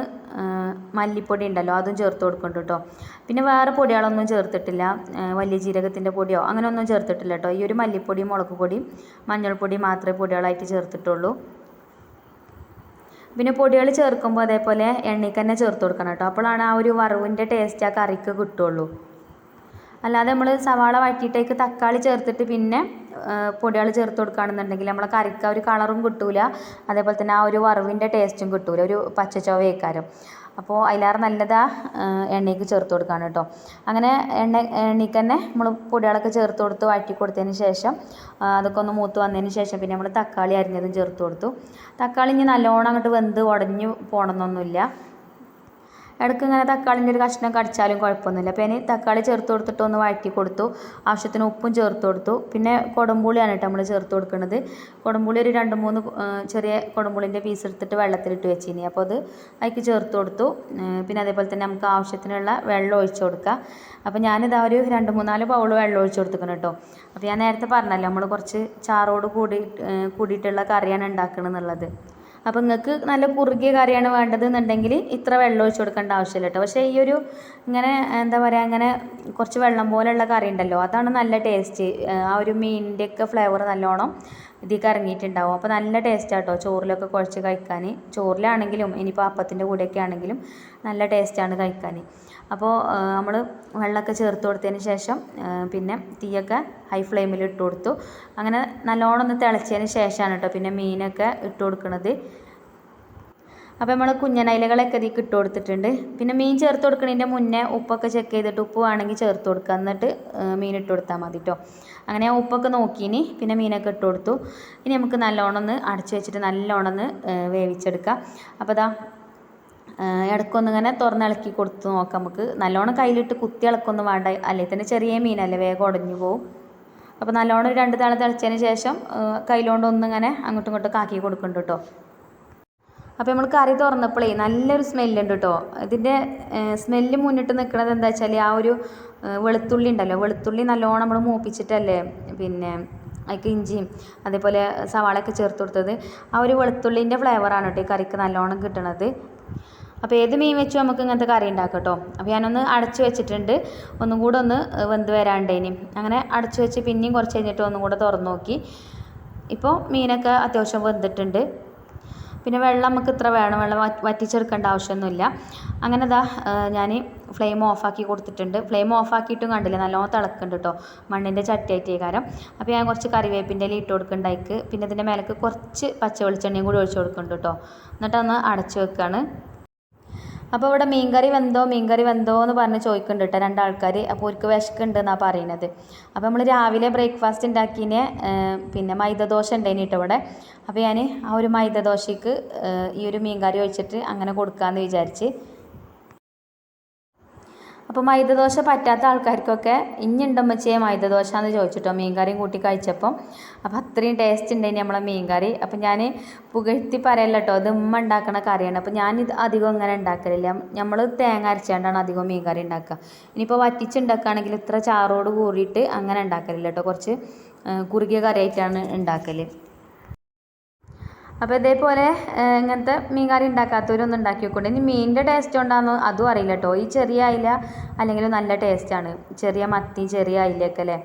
മല്ലിപ്പൊടി ഉണ്ടല്ലോ അതും ചേർത്ത് കൊടുക്കുന്നുണ്ട് കേട്ടോ. പിന്നെ വേറെ പൊടികളൊന്നും ചേർത്തിട്ടില്ല. വലിയ ജീരകത്തിന്റെ പൊടിയോ അങ്ങനെ ഒന്നും ചേർത്തിട്ടില്ല കേട്ടോ. ഈ ഒരു മല്ലിപ്പൊടിയും മുളക് മഞ്ഞൾപ്പൊടി മാത്രമേ പൊടികളായിട്ട് ചേർത്തിട്ടുള്ളൂ. പിന്നെ പൊടികൾ ചേർക്കുമ്പോൾ അതേപോലെ എണ്ണയ്ക്ക് തന്നെ ചേർത്ത് കൊടുക്കണം കേട്ടോ. അപ്പോഴാണ് ആ ഒരു വറവിന്റെ ടേസ്റ്റ് ആ കറിക്ക് കിട്ടുള്ളൂ അല്ലാതെ നമ്മൾ സവാള വഴറ്റിയിട്ടേക്ക് തക്കാളി ചേർത്തിട്ട് പിന്നെ പൊടികൾ ചേർത്ത് കൊടുക്കുകയാണെന്നുണ്ടെങ്കിൽ നമ്മളെ കറിക്ക് ആ ഒരു കളറും കിട്ടില്ല അതേപോലെ തന്നെ ആ ഒരു വറവിന്റെ ടേസ്റ്റും കിട്ടില്ല ഒരു പച്ച ചൊവയേക്കാരം അപ്പോൾ അതിലേറെ നല്ലതാ എണ്ണയ്ക്ക് ചേർത്ത് കൊടുക്കുകയാണ് കേട്ടോ. അങ്ങനെ എണ്ണ എണ്ണയ്ക്ക് തന്നെ നമ്മൾ പൊടികളൊക്കെ ചേർത്ത് കൊടുത്ത് വഴറ്റി കൊടുത്തതിന് ശേഷം അതൊക്കെ ഒന്ന് മൂത്ത് വന്നതിന് ശേഷം പിന്നെ നമ്മൾ തക്കാളി അരിഞ്ഞതും ചേർത്ത് കൊടുത്തു. തക്കാളി ഇനി നല്ലോണം അങ്ങോട്ട് വെന്ത് ഉടഞ്ഞു പോകണമെന്നൊന്നുമില്ല ഇടയ്ക്ക് ഇങ്ങനെ തക്കാളിന്റെ ഒരു കഷ്ണം കടിച്ചാലും കുഴപ്പമൊന്നുമില്ല. അപ്പോൾ ഇനി തക്കാളി ചേർത്ത് കൊടുത്തിട്ട് ഒന്ന് വഴറ്റി കൊടുത്തു. ആവശ്യത്തിന് ഉപ്പും ചേർത്ത് കൊടുത്തു. പിന്നെ കുടംപുളിയാണ് കേട്ടോ നമ്മൾ ചേർത്ത് കൊടുക്കുന്നത്. കുടംപുളി ഒരു രണ്ട് മൂന്ന് ചെറിയ കുടംപുളിന്റെ പീസ് എടുത്തിട്ട് വെള്ളത്തിലിട്ട് വെച്ചിനി. അപ്പോൾ അത് അതിലേക്ക് ചേർത്ത് കൊടുത്തു. പിന്നെ അതേപോലെ തന്നെ നമുക്ക് ആവശ്യത്തിനുള്ള വെള്ളം ഒഴിച്ചു കൊടുക്കുക. അപ്പോൾ ഞാനിതാ ഒരു രണ്ട് മൂന്നാൽ ബൗൾ വെള്ളം ഒഴിച്ചു കൊടുത്തിക്കണം കേട്ടോ. അപ്പോൾ ഞാൻ നേരത്തെ പറഞ്ഞല്ലോ നമ്മൾ കുറച്ച് ചാറോട് കൂടി കൂടിയിട്ടുള്ള കറിയാണ് ഉണ്ടാക്കണമെന്നുള്ളത് അപ്പോൾ നിങ്ങൾക്ക് നല്ല കുറുകിയ കറിയാണ് വേണ്ടതെന്നുണ്ടെങ്കിൽ ഇത്ര വെള്ളം ഒഴിച്ച് കൊടുക്കേണ്ട ആവശ്യമില്ല കേട്ടോ പക്ഷേ ഈ ഒരു ഇങ്ങനെ എന്താ പറയുക അങ്ങനെ കുറച്ച് വെള്ളം പോലെയുള്ള കറി ഉണ്ടല്ലോ അതാണ് നല്ല ടേസ്റ്റ് ആ ഒരു മീനിന്റെ ഒക്കെ ഫ്ലേവർ നല്ലോണം ഇതിലേക്ക് ഇറങ്ങിയിട്ടുണ്ടാവും. അപ്പോൾ നല്ല ടേസ്റ്റാണ് കേട്ടോ ചോറിലൊക്കെ കുഴച്ച് കഴിക്കാൻ ചോറിലാണെങ്കിലും ഇനിയിപ്പോൾ അപ്പത്തിന്റെ കൂടെയൊക്കെ ആണെങ്കിലും നല്ല ടേസ്റ്റാണ് കഴിക്കാൻ അപ്പോൾ നമ്മൾ വെള്ളമൊക്കെ ചേർത്ത് കൊടുത്തതിന് ശേഷം പിന്നെ തീയൊക്കെ ഹൈ ഫ്ലെയിമിൽ ഇട്ട് കൊടുത്തു. അങ്ങനെ നല്ലോണം ഒന്ന് തിളച്ചതിന് ശേഷമാണ് കേട്ടോ പിന്നെ മീനൊക്കെ ഇട്ട് കൊടുക്കുന്നത് അപ്പോൾ നമ്മൾ കുഞ്ഞനയിലകളൊക്കെ ഇതിൽ ഇട്ട് കൊടുത്തിട്ടുണ്ട്. പിന്നെ മീൻ ചേർത്ത് കൊടുക്കുന്നതിന്റെ മുന്നേ ഉപ്പൊക്കെ ചെക്ക് ചെയ്തിട്ട് ഉപ്പ് വേണമെങ്കിൽ ചേർത്ത് കൊടുക്കുക എന്നിട്ട് മീൻ ഇട്ട് കൊടുത്താൽ മതി കേട്ടോ അങ്ങനെ ഉപ്പൊക്കെ ഉപ്പൊക്കെ നോക്കിയിനി പിന്നെ മീനൊക്കെ ഇട്ട് കൊടുത്തു. ഇനി നമുക്ക് നല്ലോണം ഒന്ന് അടച്ചു വെച്ചിട്ട് നല്ലോണം ഒന്ന് വേവിച്ചെടുക്കാം. അപ്പോൾ ഇതാ ഇടയ്ക്കൊന്ന് ഇങ്ങനെ തുറന്നിളക്കി കൊടുത്ത് നോക്കാം. നമുക്ക് നല്ലോണം കയ്യിലിട്ട് കുത്തി ഇളക്കൊന്നും വേണ്ട. അല്ലെങ്കിൽ തന്നെ ചെറിയ മീനല്ലേ വേഗം ഉടഞ്ഞു പോവും. അപ്പോൾ നല്ലോണം രണ്ട് തവണ തിളച്ചതിന് ശേഷം കയ്യിലോണ്ട് ഒന്നിങ്ങനെ അങ്ങോട്ടും ഇങ്ങോട്ടും ആക്കി കൊടുക്കുന്നുണ്ട് കേട്ടോ. അപ്പോൾ നമ്മൾ കറി തുറന്നപ്പോഴേ നല്ലൊരു സ്മെല്ലുണ്ട് കേട്ടോ. ഇതിന്റെ സ്മെല്ല് മുന്നിട്ട് നിൽക്കുന്നത് എന്താ വെച്ചാൽ ആ ഒരു വെളുത്തുള്ളി ഉണ്ടല്ലോ. വെളുത്തുള്ളി നല്ലോണം നമ്മൾ മൂപ്പിച്ചിട്ടല്ലേ പിന്നെ അതിലേക്ക് ഇഞ്ചിയും അതേപോലെ സവാളയൊക്കെ ചേർത്ത് കൊടുത്തത്. ആ ഒരു വെളുത്തുള്ളിന്റെ ഫ്ലേവറാണ് കേട്ടോ ഈ കറിക്ക് നല്ലോണം കിട്ടണത്. അപ്പോൾ ഏത് മീൻ വെച്ചും നമുക്ക് ഇങ്ങനത്തെ കറി ഉണ്ടാക്കാം കേട്ടോ അപ്പോൾ ഞാനൊന്ന് അടച്ചു വെച്ചിട്ടുണ്ട്. ഒന്നും കൂടെ ഒന്ന് വെന്ത് വരാണ്ടേനി അങ്ങനെ അടച്ചു വെച്ച് പിന്നെയും കുറച്ച് കഴിഞ്ഞിട്ട് ഒന്നും കൂടെ തുറന്നു നോക്കി. ഇപ്പോൾ മീനൊക്കെ അത്യാവശ്യം വെന്തിട്ടുണ്ട്. പിന്നെ വെള്ളം നമുക്ക് ഇത്ര വേണം. വെള്ളം വറ്റിച്ചെടുക്കേണ്ട ആവശ്യമൊന്നുമില്ല. അങ്ങനെ ഇതാ ഞാൻ ഫ്ലെയിം ഓഫാക്കി കൊടുത്തിട്ടുണ്ട്. ഫ്ലെയിം ഓഫാക്കിയിട്ടും കണ്ടില്ല. നല്ലോണം തിളക്കുന്നുണ്ട് കേട്ടോ മണ്ണിന്റെ ചട്ടിയായിട്ട് കാരം അപ്പോൾ ഞാൻ കുറച്ച് കറിവേപ്പിന്റെ ഇല ഇട്ട് കൊടുക്കുന്നുണ്ടായിക്ക് പിന്നെ ഇതിന്റെ മേലേക്ക് കുറച്ച് പച്ച വെളിച്ചെണ്ണയും കൂടി ഒഴിച്ച് കൊടുക്കുന്നുണ്ട് കേട്ടോ എന്നിട്ടൊന്ന് അടച്ച് വെക്കുകയാണ് അപ്പോൾ ഇവിടെ മീൻകറി വെന്തോ മീൻകറി വെന്തോ എന്ന് പറഞ്ഞ് ചോദിക്കുന്നുണ്ട് കേട്ടോ രണ്ടാൾക്കാർ അപ്പോൾ അവർക്ക് വിശക്കുണ്ട് എന്നാണ് പറയുന്നത്. അപ്പോൾ നമ്മൾ രാവിലെ ബ്രേക്ക്ഫാസ്റ്റ് ഉണ്ടാക്കിനെ പിന്നെ മൈദദോശ ഉണ്ടായിന് കേട്ടോ ഇവിടെ. അപ്പോൾ ഞാൻ ആ ഒരു മൈദദോശയ്ക്ക് ഈ ഒരു മീൻകറി ഒഴിച്ചിട്ട് അങ്ങനെ കൊടുക്കാമെന്ന് വിചാരിച്ച് അപ്പോൾ മൈദദോശ പറ്റാത്ത ആൾക്കാർക്കൊക്കെ ഇഞ്ഞുണ്ടമ്മച്ചേ മൈദദോശ എന്ന് ചോദിച്ചിട്ടോ മീൻകറിയും കൂട്ടി കഴിച്ചപ്പം. അപ്പോൾ അത്രയും ടേസ്റ്റ് ഉണ്ടായിന് നമ്മളെ മീൻകറി. അപ്പോൾ ഞാൻ പുകഴ്ത്തി പറയല്ല കേട്ടോ ഇത് ഉമ്മ ഉണ്ടാക്കണ കറിയാണ്. അപ്പോൾ ഞാനിത് അധികം ഇങ്ങനെ ഉണ്ടാക്കലില്ല നമ്മൾ തേങ്ങ അരച്ചാണ്ടാണ് അധികം മീൻകറി ഉണ്ടാക്കുക ഇനിയിപ്പോൾ വറ്റിച്ചുണ്ടാക്കുകയാണെങ്കിൽ ഇത്ര ചാറോട് കൂടിയിട്ട് അങ്ങനെ ഉണ്ടാക്കലില്ല കേട്ടോ കുറച്ച് കുറുകിയ കറിയായിട്ടാണ് ഉണ്ടാക്കൽ അപ്പോൾ ഇതേപോലെ ഇങ്ങനത്തെ മീൻ കറി ഉണ്ടാക്കാത്തവരൊന്നും ഉണ്ടാക്കി വെക്കൊണ്ട് ഇനി മീനിന്റെ ടേസ്റ്റ് കൊണ്ടാണെന്ന് അതും അറിയില്ല കേട്ടോ ഈ ചെറിയ അയില അല്ലെങ്കിൽ നല്ല ടേസ്റ്റാണ് ചെറിയ മത്തി ചെറിയ അയിലയൊക്കെ അല്ലേ?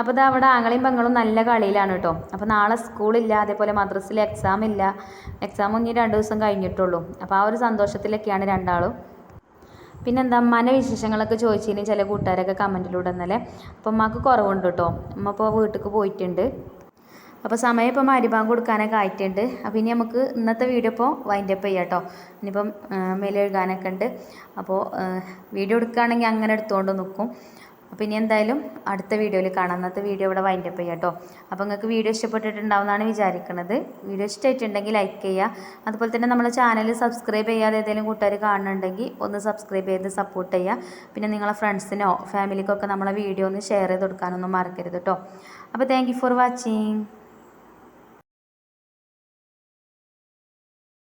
അപ്പോൾ ഇത് അവിടെ ആങ്ങളെയും പെങ്ങളും നല്ല കളിയിലാണ് കേട്ടോ അപ്പോൾ നാളെ സ്കൂളില്ല അതേപോലെ മദ്രസ്സിൽ എക്സാം ഇല്ല. എക്സാം ഇനി രണ്ട് ദിവസം കഴിഞ്ഞിട്ടുള്ളൂ. അപ്പോൾ ആ ഒരു സന്തോഷത്തിലൊക്കെയാണ് രണ്ടാളും. പിന്നെ എന്താ അമ്മാന്റെ വിശേഷങ്ങളൊക്കെ ചോദിച്ചതിന് ചില കൂട്ടുകാരൊക്കെ കമന്റിലൂടെ ഇന്നലെ. അപ്പോൾ അമ്മയ്ക്ക് കുറവുണ്ട് കേട്ടോ അമ്മ ഇപ്പോൾ വീട്ടിൽ പോയിട്ടുണ്ട്. അപ്പോൾ സമയം ഇപ്പോൾ മരുഭാഗം കൊടുക്കാനൊക്കെ ആയിട്ടുണ്ട്. അപ്പോൾ ഇനി നമുക്ക് ഇന്നത്തെ വീഡിയോ ഇപ്പോൾ വൈൻഡപ്പ് ചെയ്യാം കേട്ടോ ഇനിയിപ്പം മേലെഴുകാനൊക്കെ ഉണ്ട്. അപ്പോൾ വീഡിയോ എടുക്കുകയാണെങ്കിൽ അങ്ങനെ എടുത്തുകൊണ്ട് നിൽക്കും അപ്പോൾ ഇനി എന്തായാലും അടുത്ത വീഡിയോയിൽ കാണാം. ഇന്നത്തെ വീഡിയോ ഇവിടെ വൈൻഡപ്പ് ചെയ്യാം കേട്ടോ അപ്പോൾ നിങ്ങൾക്ക് വീഡിയോ ഇഷ്ടപ്പെട്ടിട്ടുണ്ടാവുമെന്നാണ് വിചാരിക്കുന്നത് വീഡിയോ ഇഷ്ടമായിട്ടുണ്ടെങ്കിൽ ലൈക്ക് ചെയ്യുക. അതുപോലെ തന്നെ നമ്മുടെ ചാനൽ സബ്സ്ക്രൈബ് ചെയ്യാതെ ഏതെങ്കിലും കൂട്ടുകാർ കാണുന്നുണ്ടെങ്കിൽ ഒന്ന് സബ്സ്ക്രൈബ് ചെയ്ത് സപ്പോർട്ട് ചെയ്യുക. പിന്നെ നിങ്ങളെ ഫ്രണ്ട്സിനോ ഫാമിലിക്കോ ഒക്കെ നമ്മളെ വീഡിയോ ഒന്ന് ഷെയർ ചെയ്ത് കൊടുക്കാനൊന്നും മറക്കരുത് കേട്ടോ അപ്പോൾ താങ്ക് ഫോർ വാച്ചിങ്